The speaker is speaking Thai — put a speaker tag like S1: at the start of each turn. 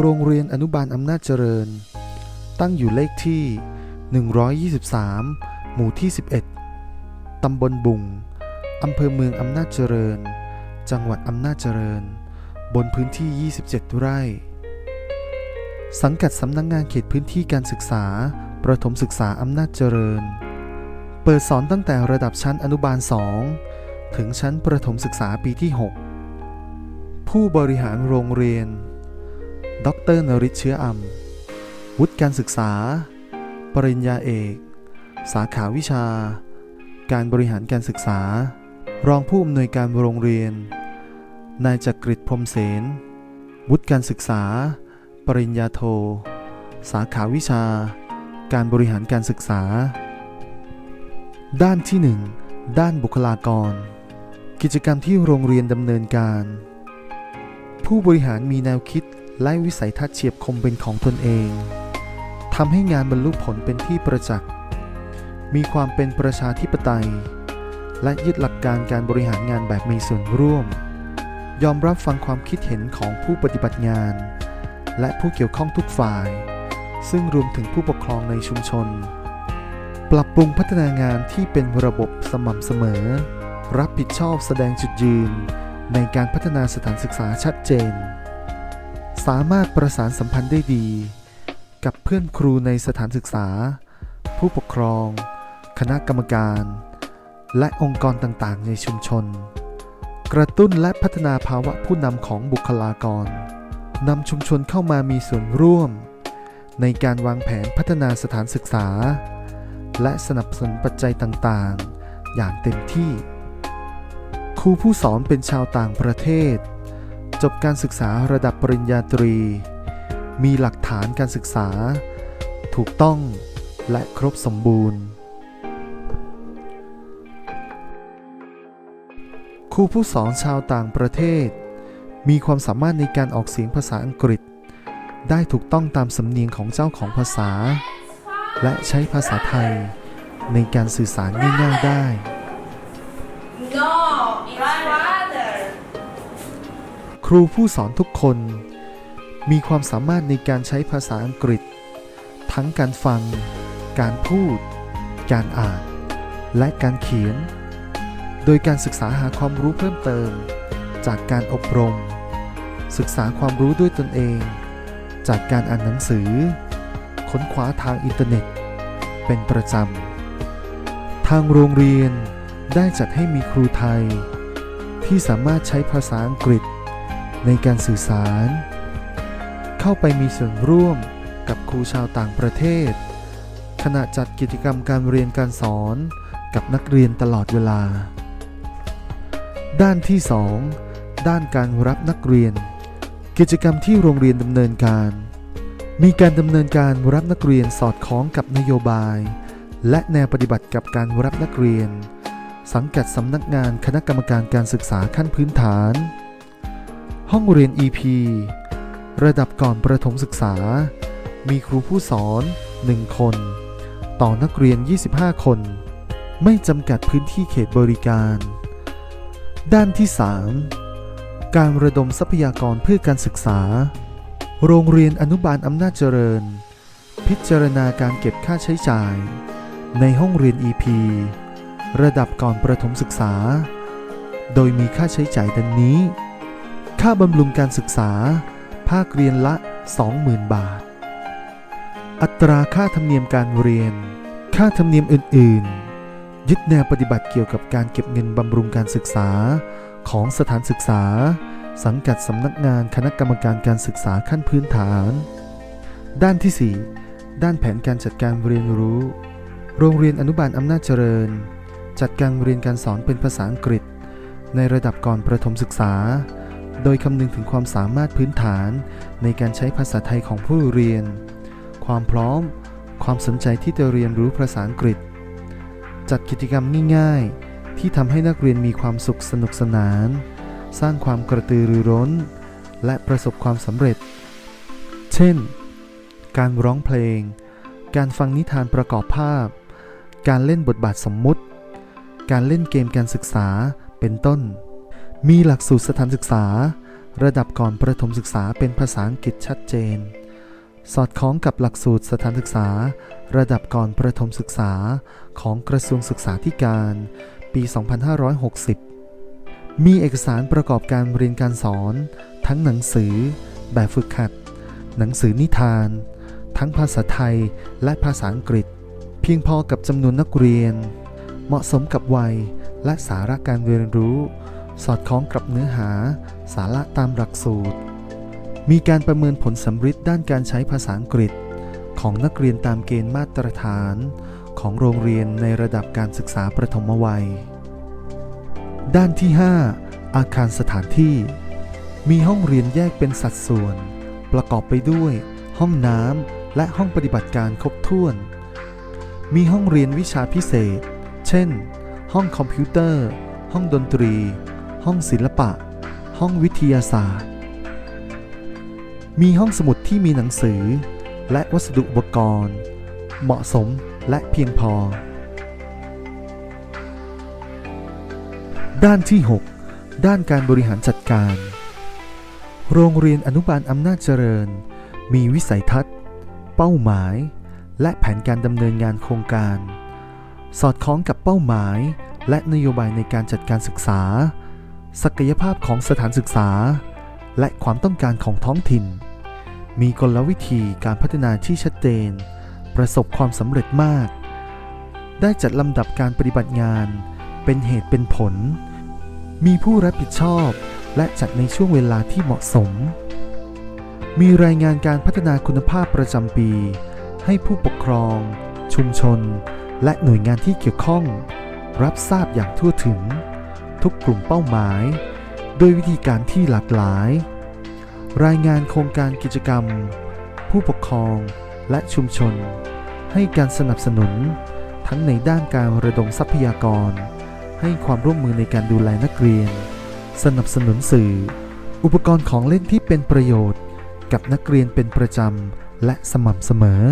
S1: โรงเรียนอนุบาลอำนาจเจริญ ตั้งอยู่เลขที่ 123 หมู่ที่ 11 ตำบลบุง อำเภอเมืองอำนาจเจริญ จังหวัดอำนาจเจริญ บนพื้นที่ 27 ไร่ สังกัดสำนักงงานเขตพื้นที่การศึกษา ประถมศึกษาอำนาจเจริญ เปิดสอนตั้งแต่ระดับชั้นอนุบาล 2 ถึงชั้นประถมศึกษาปีที่ 6 ผู้บริหารโรงเรียน ดรนริศเชื้ออำวุฒิการศึกษา ปริญญาเอก สาขาวิชา การบริหารการศึกษา รองผู้อำนวยการโรงเรียน นายจักริดพรมเสน วุฒิการศึกษา ปริญญาโท สาขาวิชา การบริหารการศึกษา ด้านที่ 1 ด้านบุคลากร กิจกรรมที่โรงเรียนดำเนินการ ผู้บริหารมีแนวคิด และวิสัยทัศน์เฉียบคมเป็นของตนเองทำให้งานบรรลุผลเป็นที่ประจักษ์ มีความเป็นประชาธิปไตย และยึดหลักการการบริหารงานแบบมีส่วนร่วม ยอมรับฟังความคิดเห็นของผู้ปฏิบัติงาน และผู้เกี่ยวข้องทุกฝ่าย ซึ่งรวมถึงผู้ปกครองในชุมชน ปรับปรุงพัฒนางานที่เป็นระบบสม่ำเสมอ รับผิดชอบแสดงจุดยืน ในการพัฒนาสถานศึกษาชัดเจน สามารถประสานสัมพันธ์ได้ดี กับเพื่อนครูในสถานศึกษา ผู้ปกครอง คณะกรรมการ และองค์กรต่างๆ ในชุมชน กระตุ้นและพัฒนาภาวะผู้นำของบุคลากรนำชุมชนเข้ามามีส่วนร่วม ในการวางแผนพัฒนาสถานศึกษา และสนับสนุนปัจจัยต่างๆ อย่างเต็มที่ ครูผู้สอนเป็นชาวต่างประเทศ จบการศึกษาระดับปริญญาตรี มีหลักฐานการศึกษา ถูกต้องและครบสมบูรณ์ ครูผู้สอนชาวต่างประเทศ มีความสามารถในการออกเสียงภาษาอังกฤษ ได้ถูกต้องตามสำเนียงของเจ้าของภาษา และใช้ภาษาไทยในการสื่อสารง่ายๆได้
S2: No, it's father.
S1: ครูผู้สอนทุกคน มีความสามารถในการใช้ภาษาอังกฤษ ทั้งการฟัง การพูด การอ่าน และการเขียน โดยการศึกษาหาความรู้เพิ่มเติม จากการอบรม ศึกษาความรู้ด้วยตนเอง จากการอ่านหนังสือ ค้นคว้าทางอินเทอร์เน็ต เป็นประจำ ทางโรงเรียนได้จัดให้มีครูไทยที่สามารถใช้ภาษาอังกฤษ ในการสื่อสาร เข้าไปมีส่วนร่วมกับครูชาวต่างประเทศ ขณะจัดกิจกรรมการเรียนการสอนกับนักเรียนตลอดเวลา ด้านที่ 2 ด้านการรับนักเรียน กิจกรรมที่โรงเรียนดำเนินการ มีการดำเนินการรับนักเรียนสอดคล้องกับนโยบาย และแนวปฏิบัติกับการรับนักเรียน สังกัดสำนักงานคณะกรรมการการศึกษาขั้นพื้นฐาน ห้องเรียน EP ระดับก่อนประถมศึกษา มีครูผู้สอน 1 คน ต่อนักเรียน 25 คน ไม่จำกัดพื้นที่เขตบริการ ด้านที่ 3 การระดมทรัพยากรเพื่อการศึกษา โรงเรียนอนุบาลอำนาจเจริญ พิจารณาการเก็บค่าใช้จ่าย ในห้องเรียน EP ระดับก่อนประถมศึกษา โดยมีค่าใช้จ่ายดังนี้ ค่าบำรุงการศึกษา ภาคเรียนละ 20,000 บาท อัตราค่าธรรมเนียมการเรียน ค่าธรรมเนียมอื่น ๆ ยึดแนวปฏิบัติเกี่ยวกับการเก็บเงินบำรุงการศึกษาของสถานศึกษา สังกัดสำนักงานคณะกรรมการการศึกษาขั้นพื้นฐาน ด้านที่ 4 ด้านแผนการจัดการเรียนรู้ โรงเรียนอนุบาลอำนาจเจริญ จัดการเรียนการสอนเป็นภาษาอังกฤษ ในระดับก่อนประถมศึกษา โดยคำนึงถึงความสามารถพื้นฐานในการใช้ภาษาไทยของผู้เรียน ความพร้อม ความสนใจที่จะเรียนรู้ภาษาอังกฤษ จัดกิจกรรมง่ายๆ ที่ทำให้นักเรียนมีความสุขสนุกสนาน สร้างความกระตือรือร้น และประสบความสำเร็จ เช่น การร้องเพลง การฟังนิทานประกอบภาพ การเล่นบทบาทสมมุติ การเล่นเกมการศึกษา เป็นต้น มีหลักสูตรสถานศึกษา ระดับก่อนประถมศึกษาเป็นภาษาอังกฤษชัดเจน สอดคล้องกับหลักสูตรสถานศึกษา ระดับก่อนประถมศึกษาของกระทรวงศึกษาธิการ ปี 2560 มีเอกสารประกอบการเรียนการสอน ทั้งหนังสือ แบบฝึกหัด หนังสือนิทาน ทั้งภาษาไทยและภาษาอังกฤษ เพียงพอกับจำนวนนักเรียน เหมาะสมกับวัยและสาระการเรียนรู้ สอดคล้องกับเนื้อหา สาระตามหลักสูตร มีการประเมินผลสำฤทธิ์ด้านการใช้ภาษาอังกฤษ ของนักเรียนตามเกณฑ์มาตรฐาน ของโรงเรียนในระดับการศึกษาประถมวัย ด้านที่ 5 อาคารสถานที่ มีห้องเรียนแยกเป็นสัดส่วน ประกอบไปด้วย ห้องน้ำและห้องปฏิบัติการครบถ้วน มีห้องเรียนวิชาพิเศษ เช่น ห้องคอมพิวเตอร์ ห้องดนตรี ห้องศิลปะ ห้องวิทยาศาสตร์ มีห้องสมุดที่มีหนังสือ และวัสดุอุปกรณ์ เหมาะสมและเพียงพอ ด้านที่ 6 ด้านการบริหารจัดการ โรงเรียนอนุบาลอำนาจเจริญ มีวิสัยทัศน์ เป้าหมาย และแผนการดำเนินงานโครงการ สอดคล้องกับเป้าหมายและนโยบายในการจัดการศึกษา ศักยภาพของสถานศึกษา และความต้องการของท้องถิ่น มีกลวิธีการพัฒนาที่ชัดเจน ประสบความสำเร็จมาก ได้จัดลำดับการปฏิบัติงาน เป็นเหตุเป็นผล มีผู้รับผิดชอบ และจัดในช่วงเวลาที่เหมาะสม มีรายงานการพัฒนาคุณภาพประจำปี ให้ผู้ปกครอง ชุมชน และหน่วยงานที่เกี่ยวข้อง รับทราบอย่างทั่วถึง ทุกกลุ่มเป้าหมายโดยวิธีการที่หลากหลาย รายงานโครงการกิจกรรม ผู้ปกครองและชุมชน ให้การสนับสนุน ทั้งในด้านการระดมทรัพยากร ให้ความร่วมมือในการดูแลนักเรียน สนับสนุนสื่อ อุปกรณ์ของเล่นที่เป็นประโยชน์ กับนักเรียนเป็นประจำและสม่ำเสมอ